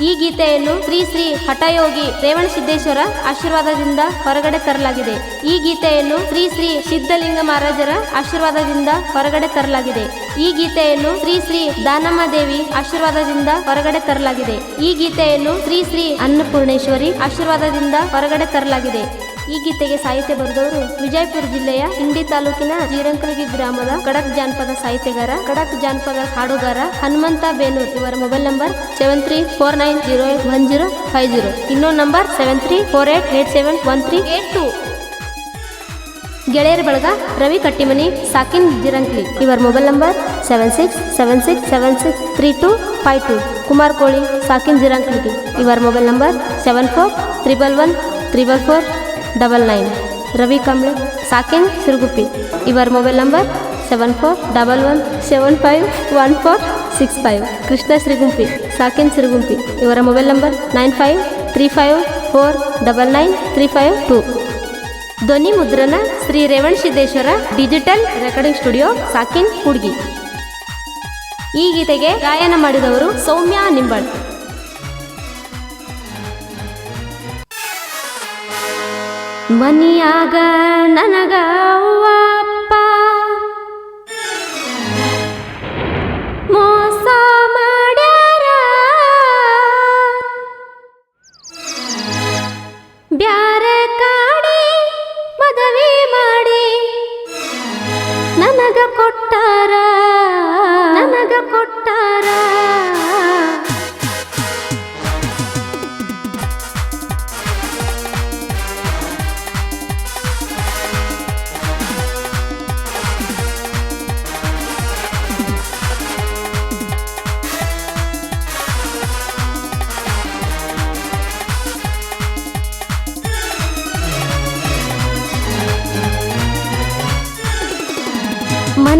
ಈ ಗೀತೆಯನ್ನು ಶ್ರೀ ಶ್ರೀ ಹಠಯೋಗಿ ರೇವಣಸಿದ್ದೇಶ್ವರ ಆಶೀರ್ವಾದದಿಂದ ಹೊರಗಡೆ ತರಲಾಗಿದೆ. ಈ ಗೀತೆಯನ್ನು ಶ್ರೀ ಶ್ರೀ ಸಿದ್ಧಲಿಂಗ ಮಹಾರಾಜರ ಆಶೀರ್ವಾದದಿಂದ ಹೊರಗಡೆ ತರಲಾಗಿದೆ. ಈ ಗೀತೆಯನ್ನು ಶ್ರೀ ಶ್ರೀ ದಾನಮ್ಮ ದೇವಿ ಆಶೀರ್ವಾದದಿಂದ ಹೊರಗಡೆ ತರಲಾಗಿದೆ. ಈ ಗೀತೆಯನ್ನು ಶ್ರೀ ಶ್ರೀ ಅನ್ನಪೂರ್ಣೇಶ್ವರಿ ಆಶೀರ್ವಾದದಿಂದ ಹೊರಗಡೆ ತರಲಾಗಿದೆ. ಈ ಗೀತೆಗೆ ಸಾಹಿತ್ಯ ಬರೆದವರು ವಿಜಯಪುರ ಜಿಲ್ಲೆಯ ಇಂಡಿ ತಾಲೂಕಿನ ಜೀರಂಕರಗಿ ಗ್ರಾಮದ ಕಡಕ್ ಜಾನಪದ ಸಾಹಿತ್ಯಗಾರ, ಕಡಕ್ ಜಾನಪದ ಹಾಡುಗಾರ ಹನುಮಂತ ಬೇನೂರ್. ಇವರ mobile number seven three four nine zero eight one zero five zero ಇನ್ನೊಂದು number seven three four eight eight seven one three eight two ಗೆಳೆಯರ ಬಳಗ ರವಿ ಕಟ್ಟಿಮನಿ, ಸಾಕಿನ್ ಜಿರಂಕ್ಲಿ. ಇವರ mobile number seven six seven six seven six three two five two Kumar Koli, ಸಾಕಿನ್ Jirankli ಇವರ mobile number seven four triple one triple four double nine Ravi Kamble ಸಾಕಿನ್ Siruguppi ಇವರ mobile number seven four double one seven five one four six five Krishna Shrigumpi ಸಾಕಿನ್ Sirugumpi ಇವರ mobile number nine five three five four double nine three five two ಧ್ವನಿ ಮುದ್ರಣ Shri Revan Siddeshwara digital recording studio ಸಾಕಿನ್ Hudgi ಈ ಗೀತೆಗೆ ಗಾಯನ ಮಾಡಿದವರು ಸೌಮ್ಯ ನಿಂಬಳ್. ಮನಿಯಾಗ ನನಗ ಅವ್ವ ಅಪ್ಪ ಮೋಸ ಬ್ಯಾರೆ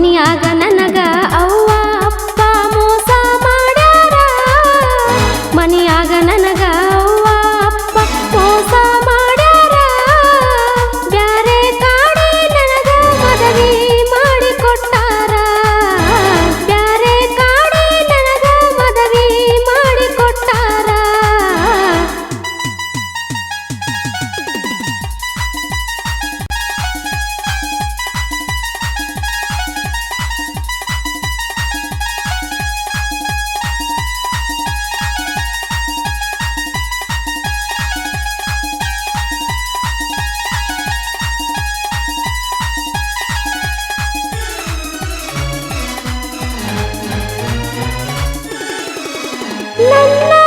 ಮನಿಯಾಗ ನನಗ ಅವ್ವ ಅಪ್ಪ ಮೋಸ ಮಾಡ್ಯಾರ ಮನಿಯಾಗ ನನಗ 啦啦。